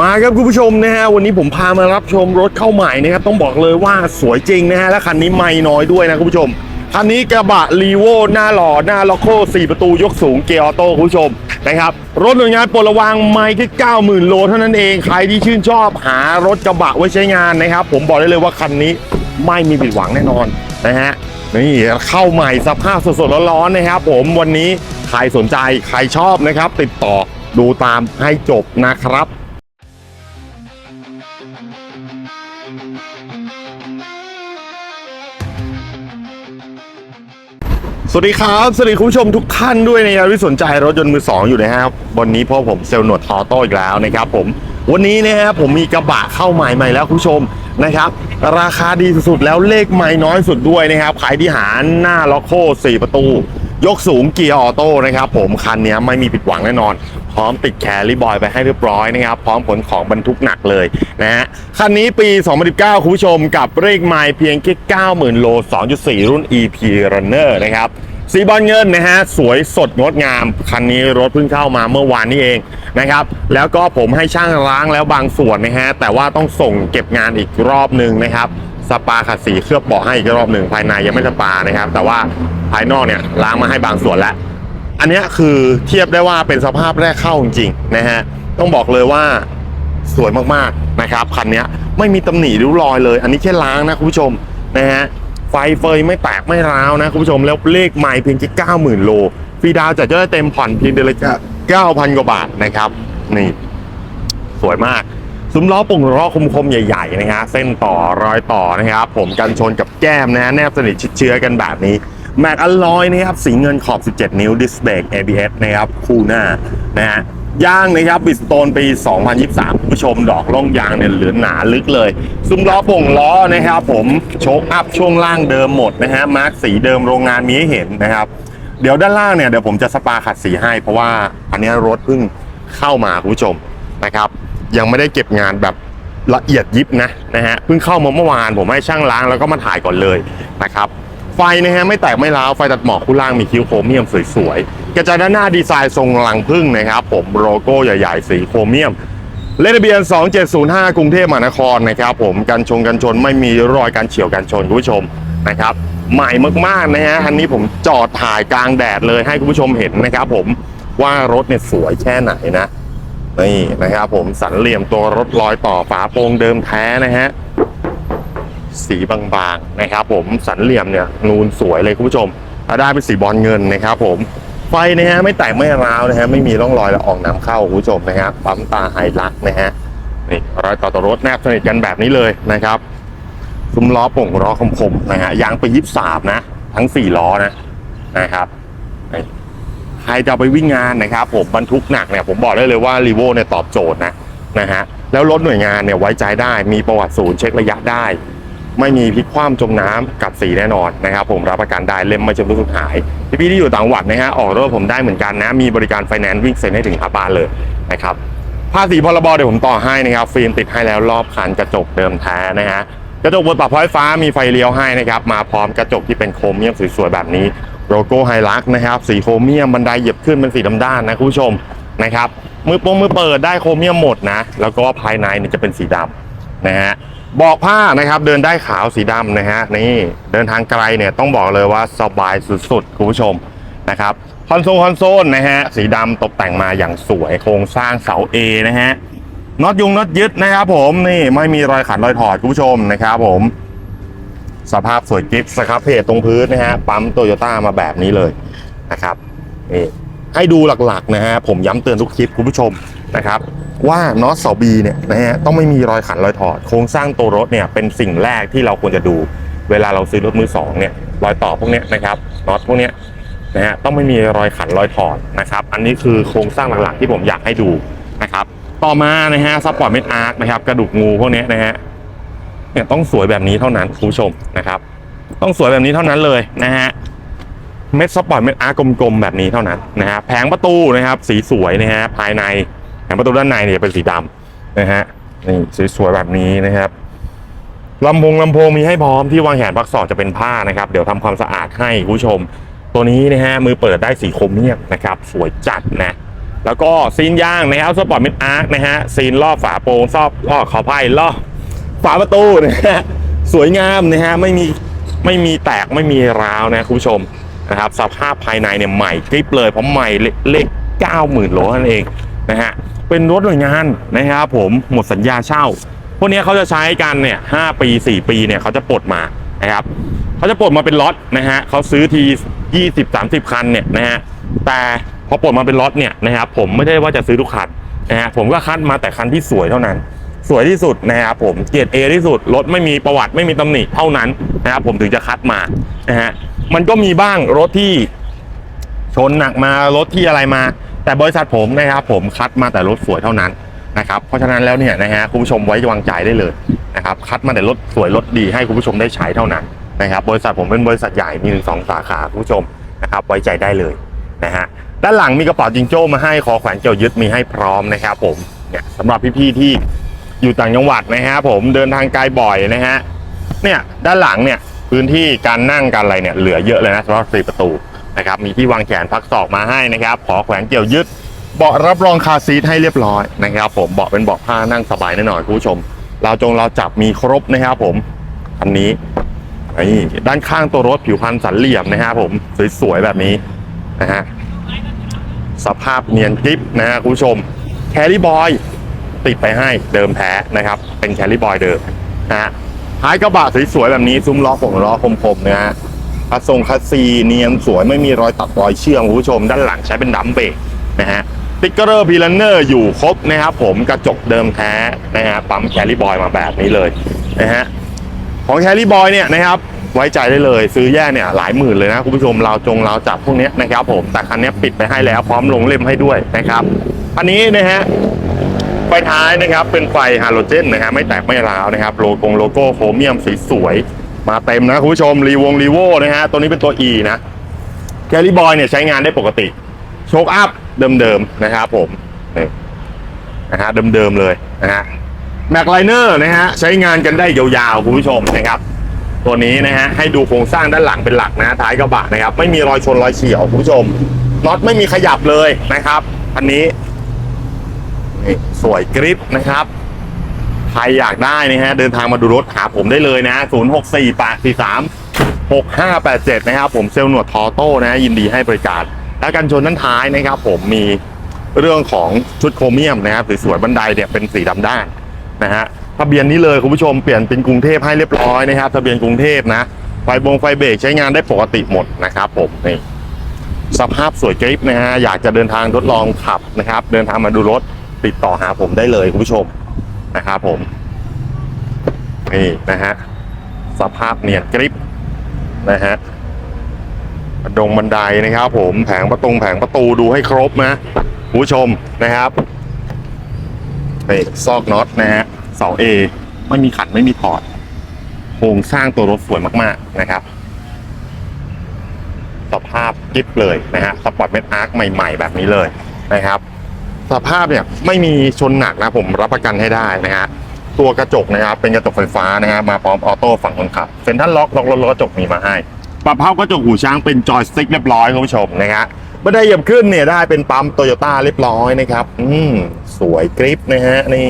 มาครับคุณผู้ชมนะฮะวันนี้ผมพามารับชมรถเข้าใหม่นะครับต้องบอกเลยว่าสวยจริงนะฮะและคันนี้ไม่น้อยด้วยนะคุณผู้ชมคันนี้กระบะรีโวหน้าหล่อหน้าล็อกโค4ประตูยกสูงเกียร์ออโต้คุณผู้ชมนะครับรถหน่วยงานปลดระวางไม่แค่90,000 โลเท่านั้นเองใครที่ชื่นชอบหารถกระบะไว้ใช้งานนะครับ ผมบอกได้เลยว่าคันนี้ไม่มีผิดหวังแน่นอนนะฮะนี่เข้าใหม่สภาพสดๆร้อนๆนะครับ ผมวันนี้ใครสนใจใครชอบนะครับ ติดต่อดูตามให้จบนะครับ สวัสดีครับ สวัสดีคุณผู้ชมทุกท่านด้วยนะครับที่สนใจรถยนต์มือสองอยู่นะครับวันนี้พ่อผมเซลล์หนวดทอโต้อีกแล้วนะครับผมวันนี้นะครับผมมีกระบะเข้าใหม่ใหม่แล้วคุณผู้ชมนะครับ ราคาดีสุดๆแล้วเลขไม่น้อยสุดด้วยนะครับขายที่หาหน้าล็อกโค4ประตู ยกสูงเกียร์ออโต้นะครับผมคันนี้ไม่มีผิดหวังแน่นอน พร้อมติดแครี่บอยไปให้เรียบร้อยนะครับ พร้อมขนของบรรทุกหนักเลยนะฮะคันนี้ปี 2019 คุณผู้ชมกับเลขไมล์เพียงแค่90,000 โล 2.4 รุ่น EP Runner นะครับสีบอลเงินนะฮะสวยสดงดงาม คันนี้รถเพิ่งเข้ามาเมื่อวานนี้เองนะครับ แล้วก็ผมให้ช่างล้างแล้วบางส่วนนะฮะแต่ว่าต้องส่งเก็บงานอีกรอบหนึ่งนะครับ สปาขัดสีเคลือบเบาะให้อีกรอบหนึ่งภายในยังไม่สปานะครับ แต่ว่าภายนอกเนี่ยล้างมาให้บางส่วนแล้ว อันนี้คือเทียบได้ว่าเป็นสภาพแรกเข้าจริงๆนะฮะต้องบอกเลยว่าสวยมากๆนะครับคันนี้ไม่มีตำหนิริ้วรอยเลย อันนี้แค่ล้างนะคุณผู้ชมนะฮะไฟเฟยไม่แตกไม่ร้าวนะคุณผู้ชมแล้วเลขไมล์เพียงแค่เก้าหมื่นโลฟรีดาวจัดจะได้เต็มผ่อนเพียงเดือนละเก้าพันกว่าบาทนะครับนี่สวยมากซุ้มล้อปุ่งล้อคมๆ ใหญ่ๆนะฮะเส้นต่อรอยต่อนะครับ ผมกันชนกับแก้มนะฮะแนบสนิทชิดเชื้อกันแบบนี้ แม็กอลลอยนะครับสีเงินขอบ 17 นิ้วดิสเบรก ABS นะครับคู่หน้านะฮะย่างนะครับบิสโตนปี 2023คุณผู้ชมดอกล่องยางเนี่ยเหลือหนาลึกเลย ซุ้มล้อโป่งล้อนะครับผมโชคอัพช่วงล่างเดิมหมดนะฮะมาร์กสีเดิมโรงงานมีให้เห็นนะครับ เดี๋ยวด้านล่างเนี่ยเดี๋ยวผมจะสปาขัดสีให้เพราะว่าอันนี้รถเพิ่งเข้ามาคุณผู้ชมนะครับ ยังไม่ได้เก็บงานแบบละเอียดยิบนะนะฮะเพิ่งเข้ามาเมื่อวานผมให้ช่างล้างแล้วก็มาถ่ายก่อนเลยนะครับ ไฟนะฮะไม่แตกไม่ร้าวไฟตัดหมอกคู่ล่างมีคิ้วโครเมียมสวยๆ กระจายด้านหน้าดีไซน์ทรงลังพึ่งนะครับผมโลโก้ใหญ่ๆ สีโครเมียมเลขทะเบียน 2705 กรุงเทพมหานครนะครับผมกันชงกันชนไม่มีรอยการเฉียวกันชนคุณผู้ชมนะครับ ใหม่มากๆนะฮะอันนี้ผมจอดถ่ายกลางแดดเลยให้คุณผู้ชมเห็นนะครับผมว่ารถเนี่ยสวยแค่ไหนนะนี่นะครับผมสันเหลี่ยมตัวรถลอยต่อฝาโปร่งเดิมแท้นะฮะ สีบางๆนะครับผมสันเหลี่ยมเนี่ยนูนสวยเลยคุณผู้ชมถ้าได้เป็นสีบอลเงินนะครับผมไฟนะฮะไม่แตกไม่ร้าวนะฮะไม่มีร่องรอยละอองน้ำเข้าคุณผู้ชมนะฮะปั๊มตาไฮลักนะฮะนี่รอยต่อต่อรถแนบสนิทกันแบบนี้เลยนะครับซุ้มล้อป่งล้อคมๆนะฮะยางไปยิบสามนะ ทั้งสี่ล้อนะนะครับใครจะไปวิ่งงานนะครับ ผมบรรทุกหนักเนี่ยผมบอกได้เลยว่ารีโวเนี่ยตอบโจทย์นะนะฮะแล้วรถหน่วยงานเนี่ยไว้ใจได้มีประวัติศูนย์เช็คระยะได้ ไม่มีพลิกคว่ำจมน้ำกับสีแน่นอนนะครับ ผมรับประกันได้เล่มไม่ชำรุดสุดหายพี่ๆที่อยู่ต่างจังหวัดนะฮะออกรถผมได้เหมือนกันนะ มีบริการไฟแนนซ์วิ่งเซ็นให้ถึงหาบ้านเลยนะครับภาษีพรบเดี๋ยวผมต่อให้นะครับฟิล์มติดให้แล้วรอบคันกระจกเดิมแท้นะฮะกระจกบนปรับไฟฟ้ามีไฟเลี้ยวให้นะครับมาพร้อมกระจกที่เป็นโครเมียมสวยๆแบบนี้โลโก้ไฮลักนะครับสีโครเมียมบันไดเหยียบขึ้นเป็นสีดำด้านนะคุณผู้ชมนะครับมือโปงมือเปิดได้โครเมียมหมดนะแล้วก็ภายในเนี่ยจะเป็นสีดำนะฮะ บอกผ้านะครับเดินได้ขาวสีดำนะฮะนี่เดินทางไกลเนี่ยต้องบอกเลยว่าสบายสุดๆคุณผู้ชมนะครับคอนโซลคอนโซลนะฮะสีดำตกแต่งมาอย่างสวยโครงสร้างเสา A นะฮะน็อตยุงน็อตยึดนะครับผมนี่ไม่มีรอยขัดรอยถอดคุณผู้ชมนะครับผม สภาพสวยกิ๊บสครับเพจตรงพื้นนะฮะปั๊มโตโยต้ามาแบบนี้เลยนะครับนี่ให้ดูหลักๆนะฮะผมย้ำเตือนทุกคลิปคุณผู้ชม นะครับว่าน็อตเสาบีเนี่ยนะฮะต้องไม่มีรอยขันรอยถอด โครงสร้างตัวรถเนี่ยเป็นสิ่งแรกที่เราควรจะดู เวลาเราซื้อรถมือสองเนี่ยรอยต่อพวกเนี้ยนะครับน็อตพวกเนี้ยนะฮะต้องไม่มีรอยขันรอยถอดนะครับอันนี้คือโครงสร้างหลักๆที่ผมอยากให้ดูนะครับต่อมานะฮะซัพพอร์ตเม็ดอาร์คนะครับกระดูกงูพวกเนี้ยนะฮะเนี่ยต้องสวยแบบนี้เท่านั้นคุณผู้ชมนะครับ ต้องสวยแบบนี้เท่านั้นเลยนะฮะเม็ดสปอร์ตเม็ดอาร์กลมๆแบบนี้เท่านั้นนะฮะแผงประตูนะครับสีสวยนะฮะภายใน ประตูด้านในเนี่ยเป็นสีดำนะฮะนี่สวยๆแบบนี้นะครับลำโพงลำโพงมีให้พร้อมที่วางแขนพักศอกจะเป็นผ้านะครับ เดี๋ยวทำความสะอาดให้คุณผู้ชม ตัวนี้นะฮะมือเปิดได้สีคมเนียมนะครับ สวยจัดนะแล้วก็ซีนย่างนะครับสปอร์ตมิดอาร์คนะฮะซีนรอบฝาโปร่งซอบอ้อขอไพ่รอบฝาประตูนะฮะสวยงามนะฮะไม่มีไม่มีแตกไม่มีร้าวนะคุณผู้ชมนะครับสภาพภายในเนี่ยใหม่กริบเลยเพราะใหม่เลเลขเก้าหมื่นโลนั่นเองนะฮะ เป็นรถหน่วยงานนะครับผมหมดสัญญาเช่า พวกนี้เขาจะใช้กันเนี่ยห้าปีสี่ปีเนี่ยเขาจะปลดมานะครับเขาจะปลดมาเป็นล็อตนะฮะเขาซื้อทียี่สิบสามสิบคันเนี่ยนะฮะแต่พอปลดมาเป็นล็อตเนี่ยนะครับผมไม่ได้ว่าจะซื้อทุกคันนะฮะผมก็คัดมาแต่คันที่สวยเท่านั้น สวยที่สุดนะครับผมเกียรดเอที่สุดรถไม่มีประวัติไม่มีตำหนิเท่านั้นนะครับผมถึงจะคัดมานะฮะมันก็มีบ้างรถที่ชนหนักมารถที่อะไรมา แต่บริษัทผมนะครับผมคัดมาแต่รถสวยเท่านั้นนะครับเพราะฉะนั้นแล้วเนี่ยนะฮะคุณผู้ชมไว้วางใจได้เลยนะครับคัดมาแต่รถสวยรถดีให้คุณผู้ชมได้ใช้เท่านั้นนะครับบริษัทผมเป็นบริษัทใหญ่มีถึงสองสาขาคุณผู้ชมนะครับไว้ใจได้เลยนะฮะด้านหลังมีกระเป๋าจิงโจ้มาให้คอแขวนเกี่ยวยึดมีให้พร้อมนะครับผมเนี่ยสำหรับพี่ๆที่อยู่ต่างจังหวัดนะฮะผมเดินทางไกลบ่อยนะฮะเนี่ยด้านหลังเนี่ยพื้นที่การนั่งการอะไรเนี่ยเหลือเยอะเลยนะสำหรับสี่ประตู นะครับมีที่วางแขนพักศอกมาให้นะครับขอแขวนเกี่ยวยึด เบาะรับรองคาซีทให้เรียบร้อยนะครับ ผมเบาะเป็นเบาะผ้านั่งสบายแน่นอนคุณผู้ชม เราจงเราจับมีครบนะครับผมคันนี้นี่ด้านข้างตัวรถผิวพรรณสันเหลี่ยมนะครับผมสวยๆแบบนี้นะฮะสภาพเนียนกริปนะฮะคุณผู้ชมแคลรี่บอยติดไปให้เดิมแท้นะครับ เป็นแคลรี่บอยเดิมนะฮะท้ายกระบะสวยๆแบบนี้ซุ้มล้อผมล้อคมๆนะฮะ คัสทรงคัสซีเนียนสวยไม่มีรอยตัดรอยเชื่อมคุณผู้ชมด้านหลังใช้เป็นดัมเบรกนะฮะติ๊กเกอร์พีลันเนอร์อยู่ครบนะครับผมกระจกเดิมแท้นะฮะปั๊มแคลรี่บอยมาแบบนี้เลยนะฮะของแคลรี่บอยเนี่ยนะครับไว้ใจได้เลยซื้อแยกเนี่ยหลายหมื่นเลยนะคุณผู้ชมเราจงเราจับพวกนี้นะครับผมแต่คันนี้ปิดไปให้แล้วพร้อมลงเล่มให้ด้วยนะครับอันนี้นะฮะไฟท้ายนะครับเป็นไฟฮาโลเจนนะฮะไม่แตกไม่ร้าวนะครับโลโก้โลโก้โครเมียมสีสวย มาเต็มนะคุณผู้ชมรีวงรีโวนะฮะตัวนี้เป็นตัว E นะแคลิบอยเนี่ยใช้งานได้ปกติ โชคอัพเดิมๆนะครับผมนี่นะฮะเดิมๆเลยนะฮะแม็กไลเนอร์นะฮะใช้งานกันได้ยาวๆคุณผู้ชมนะครับ ตัวนี้นะฮะให้ดูโครงสร้างด้านหลังเป็นหลักนะท้ายกระบะนะครับ ไม่มีรอยชนรอยเฉียวคุณผู้ชมน็อตไม่มีขยับเลยนะครับ อันนี้นี่สวยกริปนะครับ ใครอยากได้นะฮะเดินทางมาดูรถหาผมได้เลยนะ0 6 4 8 4 3 6 5 8 7 นะครับผมเซลล์หนวดทอโต้นะยินดีให้บริการและกันชนด้านท้ายนะครับผมมีเรื่องของชุดโครเมียมนะครับสวยๆบันไดเนี่ยเป็นสีดำด้านนะฮะทะเบียนนี้เลยคุณผู้ชมเปลี่ยนเป็นกรุงเทพให้เรียบร้อยนะครับทะเบียนกรุงเทพนะไฟบงไฟเบรกใช้งานได้ปกติหมดนะครับผมนี่สภาพสวยกริปนะฮะอยากจะเดินทางทดลองขับนะครับ เดินทางมาดูรถติดต่อหาผมได้เลยคุณผู้ชม นะครับผม นี่นะฮะ สภาพเนียนกริปนะฮะดงบันไดนะครับ ผมแผงประตูแผงประตูดูให้ครบนะผู้ชมนะครับนี่ซอกน็อตนะฮะเสาเอไม่มีขันไม่มีถอดโครงสร้างตัวรถสวยมากๆนะครับ สภาพกิฟเลยนะฮะสปอร์ตเมทอาร์คใหม่ ๆ แบบนี้เลยนะครับ สภาพเนี่ยไม่มีชนหนักนะผมรับประกันให้ได้นะฮะตัวกระจกนะครับเป็นกระจกไฟฟ้านะฮะมาพร้อมออโต้ฝั่งคนขับเซ็นทรัลล็อกล็อกรถกระจกมีมาให้ ปรับเผากระจกหูช้างเป็นจอยสติ๊กเรียบร้อยคุณผู้ชมนะฮะไม่ได้เหยียบขึ้นเนี่ยได้เป็นปั๊มโตโยต้าเรียบร้อยนะครับอืมสวยกริปนะฮะนี่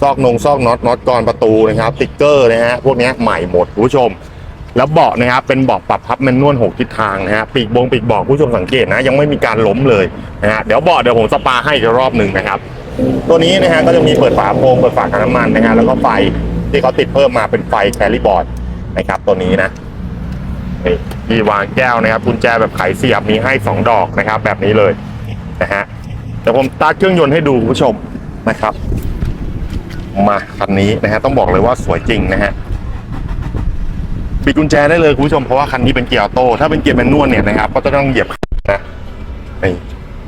ซอกนงซอกน็อตน็อตกรประตูนะครับติ๊กเกอร์นะฮะพวกนี้ใหม่หมดคุณผู้ชม แล้วเบาะนะครับเป็นเบาะปรับพับแมนนวลหกทิศทางนะฮะปีกบงปีกเบาะผู้ชมสังเกตนะ ยังไม่มีการล้มเลยนะฮะเดี๋ยวเบาะเดี๋ยวผมสปาให้อีกรอบหนึ่งนะครับ ตัวนี้นะฮะก็จะมีเปิดฝาโปรงเปิดฝากันน้ำมันนะฮะแล้วก็ไฟที่เขาติดเพิ่มมาเป็นไฟแคลิบอร์ดนะครับ ตัวนี้นะนี่มีวางแก้วนะครับกุญแจแบบไขเสียบมีให้สองดอกนะครับ แบบนี้เลยนะฮะเดี๋ยวผมตาเครื่องยนต์ให้ดูผู้ชมนะครับ มาคันนี้นะฮะต้องบอกเลยว่าสวยจริงนะฮะ ปิดกุญแจได้เลยคุณผู้ชมเพราะว่าคันนี้เป็นเกียร์ออโต้ถ้าเป็นเกียร์แมนนวลเนี่ยนะครับก็จะต้องเหยียบนะนี่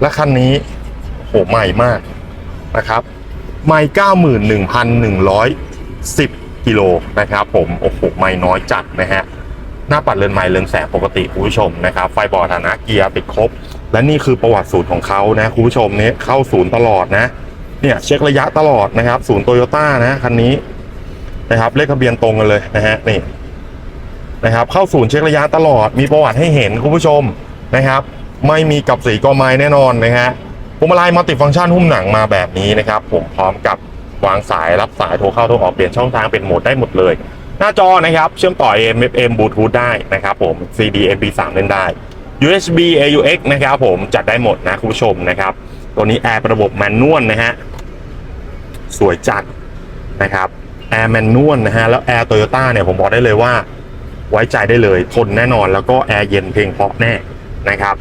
และคันนี้โหใหม่มากนะครับใหม่เก้าหมื่นหนึ่งพันหนึ่งร้อยสิบกิโลนะครับผมโอ้โหไม่น้อยจัดนะฮะหน้าปัดเรือนไม้เรือนแสงปกติคุณผู้ชมนะครับ ไฟบอร์ดฐานะเกียร์ติดครบ และนี่คือประวัติศูนย์ของเขานะคุณผู้ชมเนี่ยเข้าศูนย์ตลอดนะเนี่ยเช็คระยะตลอดนะครับ ศูนย์โตโยต้านะคันนี้นะครับเลขทะเบียนตรงกันเลยนะฮะนี่ นะครับ เข้าศูนย์เช็คระยะตลอดมีประวัติให้เห็นคุณผู้ชมนะครับ ไม่มีกับสีกอไม้แน่นอนนะฮะวงมาลัยมัลติฟังก์ชันหุ้มหนังมาแบบนี้นะครับ ผมพร้อมกับวางสายรับสายโทรเข้าโทรออกเปลี่ยนช่องทางเป็นโหมดได้หมดเลย หน้าจอนะครับ เชื่อมต่อ AM FM Bluetooth ได้นะครับผม CD MP3 เล่นได้ USB AUX นะครับผมจัดได้หมดนะคุณผู้ชมนะครับ ตัวนี้แอร์ระบบแมนนวลนะฮะสวยจัดนะครับแอร์แมนนวลนะฮะแล้วแอร์โตโยต้าเนี่ยผมบอกได้เลยว่า ไว้ใจได้เลย ทนแน่นอนแล้วก็แอร์เย็นเพลงเพราะแน่นะครับ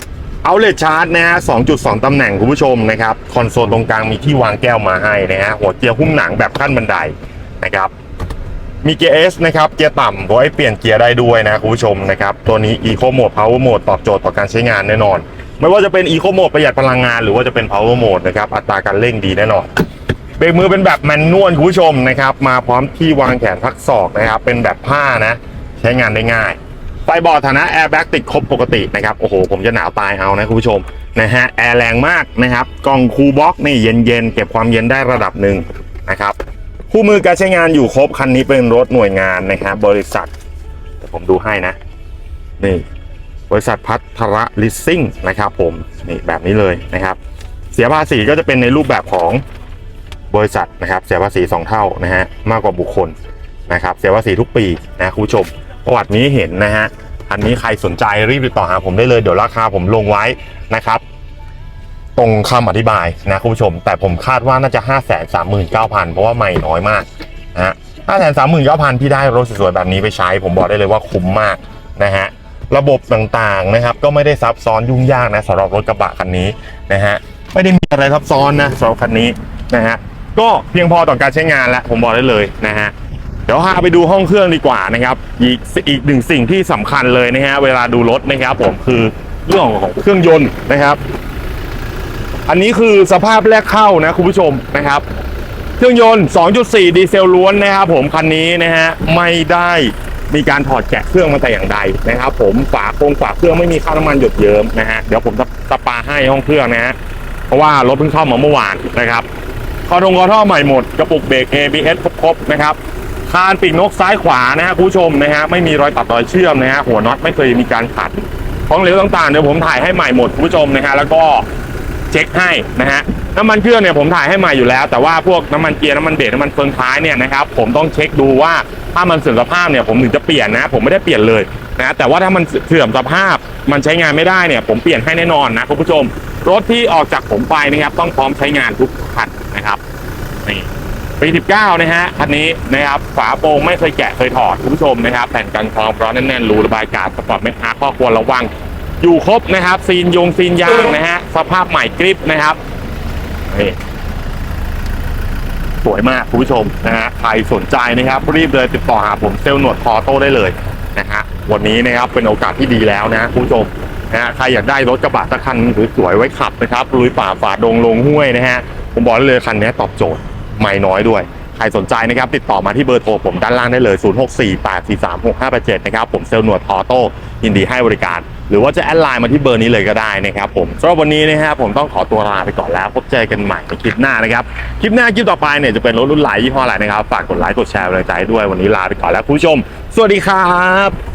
เอาเล t ชาร์จนะฮะ 2.2 ตำแหน่งคุณผู้ชมนะครับ คอนโซลตรงกลางมีที่วางแก้วมาให้นะฮะ หัวเกียร์หุ้มหนังแบบขั้นบันไดนะครับ มีเกียร์ S นะครับ เกียร์ต่ำไว้เปลี่ยนเกียร์ได้ด้วยนะคุณผู้ชมนะครับ ตัวนี้ Eco Mode Power Mode ตอบโจทย์ต่อการใช้งานแน่นอน ไม่ว่าจะเป็น Eco Mode ประหยัดพลังงานหรือว่าจะเป็น Power Mode นะครับ อัตราการเร่งดีแน่นอน เบรกมือเป็นแบบแมนนวลคุณผู้ชมนะครับ มาพร้อมที่วางแขนพักศอกนะครับ เป็นแบบผ้านะ ใช้งานได้ง่าย ไฟบอร์ดฐานะแอร์แบ็กติดครบปกตินะครับโอ้โหผมจะหนาวตายเอานะคุณผู้ชมนะฮะแอร์แรงมากนะครับกล่องคูลบ็อกนี่เย็นๆเก็บความเย็นได้ระดับหนึ่งนะครับคู่มือการใช้งานอยู่ครบคันนี้เป็นรถหน่วยงานนะครับบริษัทเดี๋ยวผมดูให้นะนี่บริษัทพัทรลิสซิ่งนะครับผมนี่แบบนี้เลยนะครับ เสียภาษีก็จะเป็นในรูปแบบของบริษัทนะครับเสียภาษี 2 เท่านะฮะมากกว่าบุคคลนะครับเสียภาษีทุกปีนะคุณผู้ชม ประวัตินี้เห็นนะฮะอันนี้ใครสนใจรีบติดต่อหาผมได้เลยเดี๋ยวราคาผมลงไว้นะครับ ตรงคำอธิบายนะคุณผู้ชม แต่ผมคาดว่าน่าจะ5 3 9 0 0 0เพราะว่าไม่น้อยมากนะฮะ5 3 9 0 0 0พี่ได้รถสวยๆแบบนี้ไปใช้ ผมบอกได้เลยว่าคุ้มมากนะฮะระบบต่างๆนะครับ ก็ไม่ได้ซับซ้อนยุ่งยากนะสำหรับรถกระบะคันนี้นะฮะไม่ได้มีอะไรซับซ้อนนะสำหรับคันนี้นะฮะก็เพียงพอต่อการใช้งานแล้วผมบอกได้เลยนะฮะ เดี๋ยวพาไปดูห้องเครื่องดีกว่านะครับ อีกอีกหนึ่งสิ่งที่สำคัญเลยนะฮะเวลาดูรถนะครับ ผมคือเรื่องของเครื่องยนต์นะครับ อันนี้คือสภาพแรกเข้านะคุณผู้ชมนะครับ เครื่องยนต์ 2.4 ดีเซลล้วนนะครับผมคันนี้นะฮะไม่ได้มีการถอดแกะเครื่องมาแต่อย่างใดนะครับ ผมฝาโครงฝาเครื่องไม่มีค่าน้ำมันหยดเยิ้มนะฮะเดี๋ยวผมจะปาให้ห้องเครื่องนะฮะเพราะว่ารถเพิ่งเข้ามาเมื่อวานนะครับคอทงคอท่อใหม่หมดกระปุกเบรก ABS ครบๆนะครับ คานปีกนกซ้ายขวานะฮะคุณผู้ชมนะฮะไม่มีรอยตัดรอยเชื่อมนะฮะหัวน็อตไม่เคยมีการขัดของเหลวต่างๆเดี๋ยวผมถ่ายให้ใหม่หมดคุณผู้ชมนะฮะแล้วก็เช็คให้นะฮะน้ำมันเครื่องเนี่ยผมถ่ายให้ใหม่อยู่แล้ว แต่ว่าพวกน้ำมันเกียร์น้ำมันเบรกน้ำมันเฟืองท้ายเนี่ยนะครับผมต้องเช็คดูว่าถ้ามันเสื่อมสภาพเนี่ยผมถึงจะเปลี่ยนนะผมไม่ได้เปลี่ยนเลยนะแต่ว่าถ้ามันเสื่อมสภาพมันใช้งานไม่ได้เนี่ยผมเปลี่ยนให้แน่นอนนะคุณผู้ชม รถที่ออกจากผมไปนะครับต้องพร้อมใช้งานทุกคันนะครับนี่ ปี 19 นะฮะคันนี้นะครับฝาโปร่งไม่เคยแกะเคยถอดคุณผู้ชมนะครับ แผ่นกันกรองร้อนแน่นๆรูระบายอากาศสปอร์ตเมทอาร์ข้อควรระวัง อยู่ครบนะครับ ซีนยงซีนยางนะฮะสภาพใหม่กริปนะครับนี่สวยมากคุณผู้ชมนะฮะใครสนใจนะครับ รีบเลยติดต่อหาผมเซลล์หนวดคอโต้ได้เลยนะฮะวันนี้นะครับเป็นโอกาสที่ดีแล้วนะคุณผู้ชมนะฮะใครอยากได้รถกระบะสักคันสวยๆไว้ขับนะครับลุยป่าฝ่าดงลงห้วยนะฮะผมบอกได้เลยคันนี้ตอบโจทย์ ไม่น้อยด้วย ใครสนใจนะครับ ติดต่อมาที่เบอร์โทรผมด้านล่างได้เลย 0648436587 นะครับ ผมเซลล์หนวดออโต้ยินดีให้บริการ หรือว่าจะแอดไลน์มาที่เบอร์นี้เลยก็ได้นะครับผมสำหรับวันนี้นะฮะผมต้องขอตัวลาไปก่อนแล้ว พบเจอกันใหม่ในคลิปหน้านะครับ คลิปหน้าคลิปต่อไปเนี่ยจะเป็นรถรุ่นไหลยี่ห้ออะไรนะครับ ฝากกดไลค์กดแชร์เป็นกำลังใจให้ด้วย วันนี้ลาไปก่อนแล้วคุณผู้ชม สวัสดีครับ